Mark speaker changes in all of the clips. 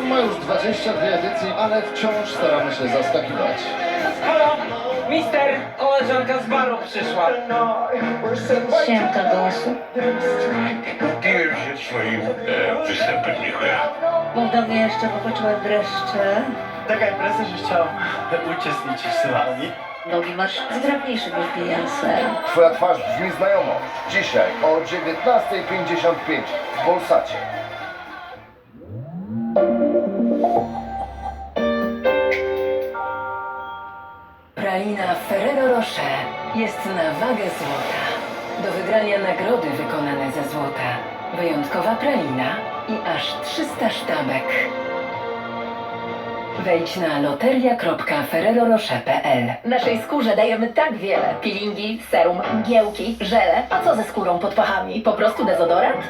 Speaker 1: Ma już 22 edycje, ale wciąż staramy się zaskakiwać.
Speaker 2: Halo, mister, koleżanka z baru przyszła.
Speaker 3: Siemka Gosiu.
Speaker 4: Dzielisz się swoim e, występem, dziękuję.
Speaker 3: Mów do mnie jeszcze, bo poczułem dreszcze.
Speaker 5: Taka impreza, że chciał uczestniczyć w sławni.
Speaker 3: Nogi masz zgrabniejsze niż Beyoncé.
Speaker 1: Twoja twarz brzmi znajomo. Dzisiaj o 19.55 w Polsacie.
Speaker 6: Pralina Ferrero Rocher jest na wagę złota. Do wygrania nagrody wykonane ze złota. Wyjątkowa pralina i aż 300 sztabek. Wejdź na loteria.ferrerorocher.pl
Speaker 7: Naszej skórze dajemy tak wiele. Peelingi, serum, mgiełki, żele. A co ze skórą pod pachami? Po prostu dezodorant?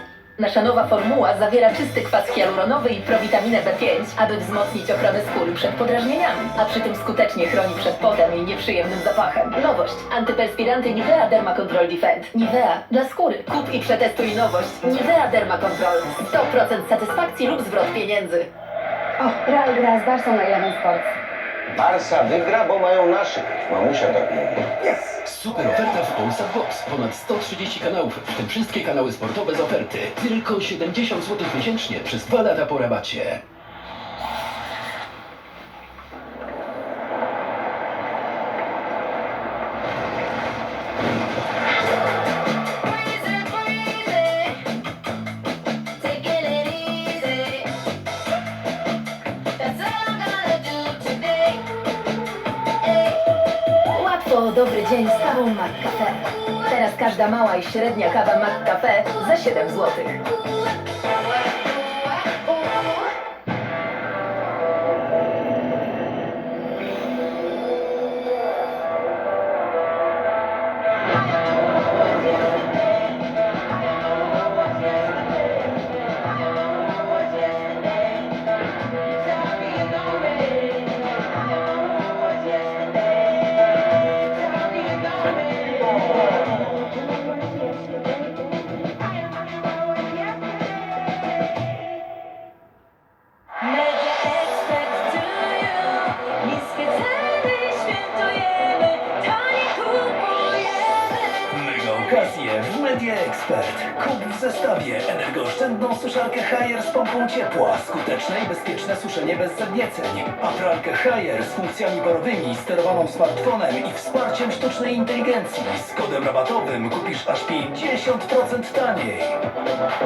Speaker 7: Nasza nowa formuła zawiera czysty kwas hialuronowy i prowitaminę B5, aby wzmocnić ochronę skóry przed podrażnieniami, a przy tym skutecznie chroni przed potem i nieprzyjemnym zapachem. Nowość. Antyperspiranty Nivea Derma Control Defend. Nivea dla skóry. Kup i przetestuj nowość. Nivea Derma Control. 100% satysfakcji lub zwrot pieniędzy.
Speaker 8: O, Real gra z Barsą na Eleven Sports.
Speaker 9: Barsa wygra, bo mają naszych. Mamusia tak mówi.
Speaker 10: Super oferta w Polsat Box. Ponad 130 kanałów, w tym wszystkie kanały sportowe z oferty. Tylko 70 zł miesięcznie przez 2 lata po rabacie.
Speaker 7: Dzień kawą McCafe. Teraz każda mała i średnia kawa McCafe za 7 zł.
Speaker 10: Zestawie energooszczędną suszarkę Haier z pompą ciepła, skuteczne i bezpieczne suszenie bez zadnieceń, a pralkę Haier z funkcjami parowymi, sterowaną smartfonem i wsparciem sztucznej inteligencji. Z kodem rabatowym kupisz aż 50% taniej.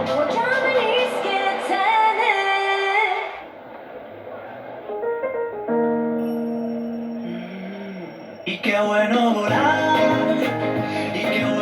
Speaker 3: Włączamy niskie ceny.
Speaker 5: Y qué bueno volar, y qué bueno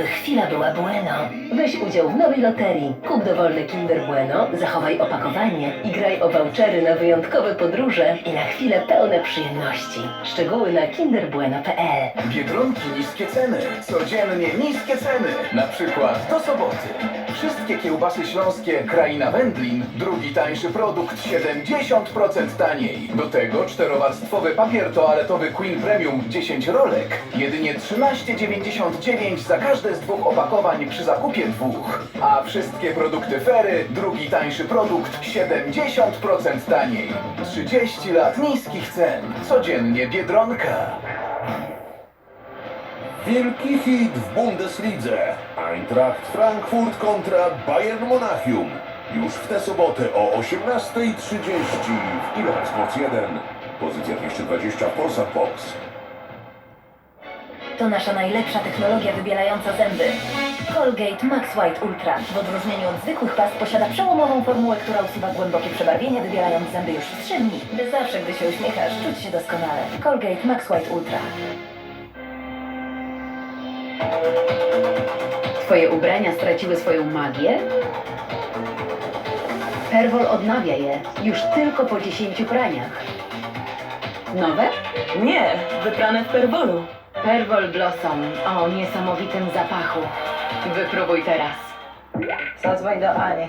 Speaker 7: Spraw, by chwila była bueno. Weź udział w nowej loterii. Kup dowolne Kinder Bueno, zachowaj opakowanie i graj o vouchery na wyjątkowe podróże i na chwile pełne przyjemności. Szczegóły na kinderbueno.pl
Speaker 10: Biedronki niskie ceny. Codziennie niskie ceny. Na przykład do soboty. Wszystkie kiełbasy śląskie Kraina Wędlin. Drugi tańszy produkt 70% taniej. Do tego czterowarstwowy papier toaletowy Queen Premium 10 rolek. Jedynie 13,99 za każde z dwóch opakowań przy zakupie dwóch. A wszystkie produkty Fery, drugi tańszy produkt 70% taniej. 30 lat niskich cen. Codziennie Biedronka.
Speaker 4: Wielki hit w Bundeslidze. Eintracht Frankfurt kontra Bayern Monachium. Już w tę sobotę o 18.30 w Ilość Sports 1. Pozycja 220 w Polsat Box.
Speaker 7: To nasza najlepsza technologia wybielająca zęby. Colgate Max White Ultra w odróżnieniu od zwykłych past posiada przełomową formułę, która usuwa głębokie przebarwienie, wybielając zęby już w 3 dni. By zawsze, gdy się uśmiechasz, czuć się doskonale. Colgate Max White Ultra.
Speaker 8: Twoje ubrania straciły swoją magię? Perwol odnawia je już tylko po 10 praniach. Nowe?
Speaker 7: Nie, wyprane w perwolu.
Speaker 8: Perwol Blossom o niesamowitym zapachu. Wypróbuj teraz.
Speaker 7: Zadzwoń do Ani.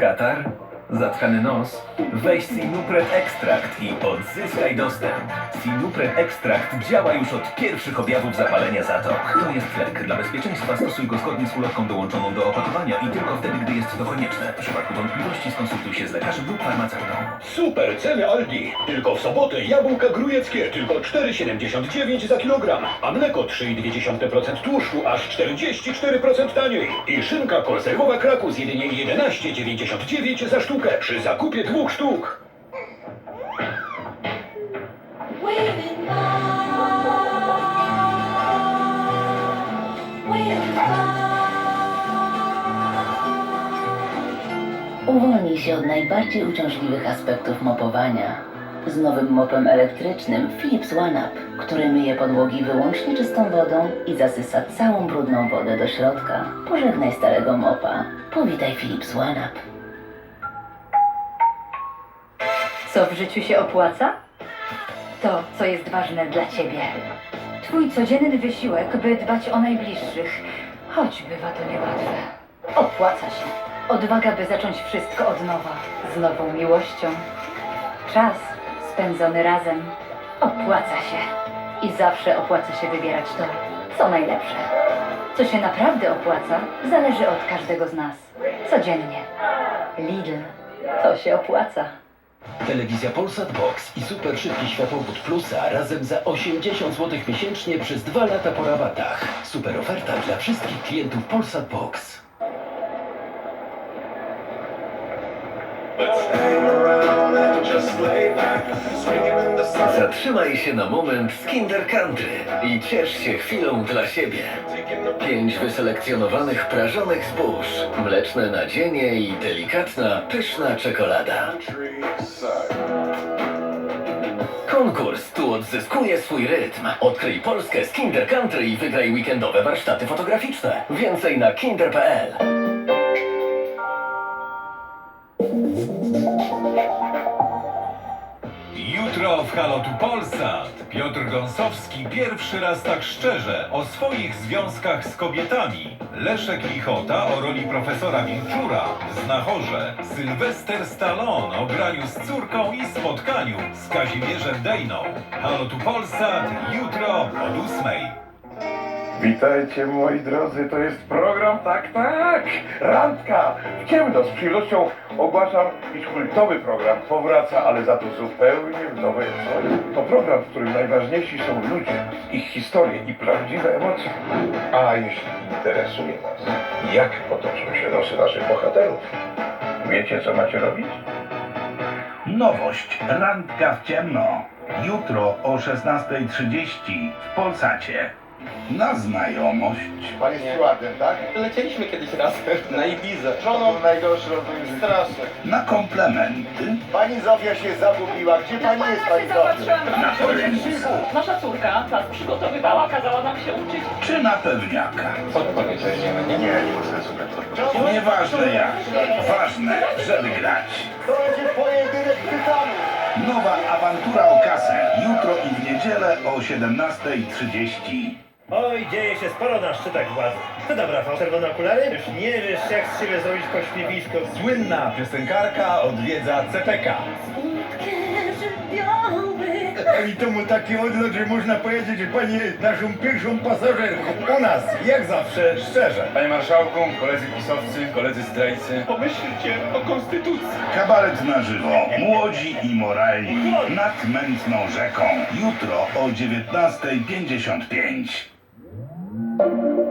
Speaker 10: Katar?
Speaker 11: Zatkany nos? Weź Sinupret Extract i odzyskaj dostęp. Sinupret Extract działa już od pierwszych objawów zapalenia zatok. To jest lek. Dla bezpieczeństwa stosuj go zgodnie z ulotką dołączoną do opakowania i tylko wtedy, gdy jest to konieczne. W przypadku wątpliwości skonsultuj się z lekarzem lub farmaceutą.
Speaker 12: Super ceny Aldi. Tylko w sobotę jabłka grujeckie tylko 4,79 za kilogram, a mleko 3,2% tłuszczu aż 44% taniej. I szynka konserwowa Krakus jedynie 11,99 za sztukę przy zakupie dwóch sztuk.
Speaker 8: Uwolnij się od najbardziej uciążliwych aspektów mopowania. Z nowym mopem elektrycznym Philips OneUp, który myje podłogi wyłącznie czystą wodą i zasysa całą brudną wodę do środka. Pożegnaj starego mopa. Powitaj Philips OneUp.
Speaker 13: Co w życiu się opłaca? To, co jest ważne dla ciebie. Twój codzienny wysiłek, by dbać o najbliższych, choć bywa to niełatwe. Opłaca się. Odwaga, by zacząć wszystko od nowa, z nową miłością. Czas spędzony razem opłaca się. I zawsze opłaca się wybierać to, co najlepsze. Co się naprawdę opłaca, zależy od każdego z nas. Codziennie. Lidl. To się opłaca.
Speaker 11: Telewizja Polsat Box i super szybki światłowód Plusa razem za 80 zł miesięcznie przez 2 lata po rabatach. Super oferta dla wszystkich klientów Polsat Box. Zatrzymaj się na moment w Kinder Country i ciesz się chwilą dla siebie. Pięć wyselekcjonowanych prażonych zbóż, mleczne nadzienie i delikatna, pyszna czekolada. Konkurs tu odzyskuje swój rytm. Odkryj Polskę z Kinder Country i wygraj weekendowe warsztaty fotograficzne. Więcej na kinder.pl.
Speaker 14: Halotu Polsat Piotr Gąsowski pierwszy raz tak szczerze o swoich związkach z kobietami. Leszek Lichota o roli profesora Wilczura w Znachorze. Sylwester Stallone o graniu z córką i spotkaniu z Kazimierzem Dejną. Halotu Polsat jutro od ósmej.
Speaker 1: Witajcie moi drodzy, to jest program Tak Tak! Randka! W ciemno z przyjemnością ogłaszam, iż kultowy program powraca, ale za to zupełnie w nowej odsłonie. To program, w którym najważniejsi są ludzie, ich historie i prawdziwe emocje. A jeśli interesuje Was, jak potoczą się losy naszych bohaterów, wiecie co macie robić?
Speaker 12: Nowość. Randka w ciemno. Jutro o 16.30 w Polsacie. Na znajomość.
Speaker 1: Pan jest stewardem, tak?
Speaker 2: Lecieliśmy kiedyś razem na Ibizę.
Speaker 1: Żoną najgorszy rodzaj straszny.
Speaker 12: Na komplementy.
Speaker 1: Pani Zofia się zagubiła. Gdzie pani jest, pani Zofia?
Speaker 12: Na poręczniku.
Speaker 7: Nasza córka nas przygotowywała, kazała nam się uczyć.
Speaker 12: Czy na pewniaka.
Speaker 2: Podpowiedź weźmiemy, nie?
Speaker 1: Nie, nie na to.
Speaker 12: Nieważne jak. Ważne, żeby grać.
Speaker 1: To będzie pojedynek tytanów.
Speaker 12: Nowa awantura o kasę. Jutro i w niedzielę o 17.30.
Speaker 5: Oj, dzieje się sporo na szczytach władzy. Co tam, Rafał? Czerwone okulary? Już nie wiesz, jak z siebie zrobić pośmiewisko.
Speaker 14: Słynna piosenkarka odwiedza CPK.
Speaker 12: I to mu taki odlot, że można powiedzieć, że pani jest naszą pierwszą pasażerką. U nas, jak zawsze, szczerze.
Speaker 14: Panie Marszałku, koledzy pisowcy, koledzy zdrajcy.
Speaker 2: Pomyślcie o konstytucji.
Speaker 12: Kabaret na żywo. Młodzi i moralni. Nad mętną rzeką. Jutro o 19.55. thank you.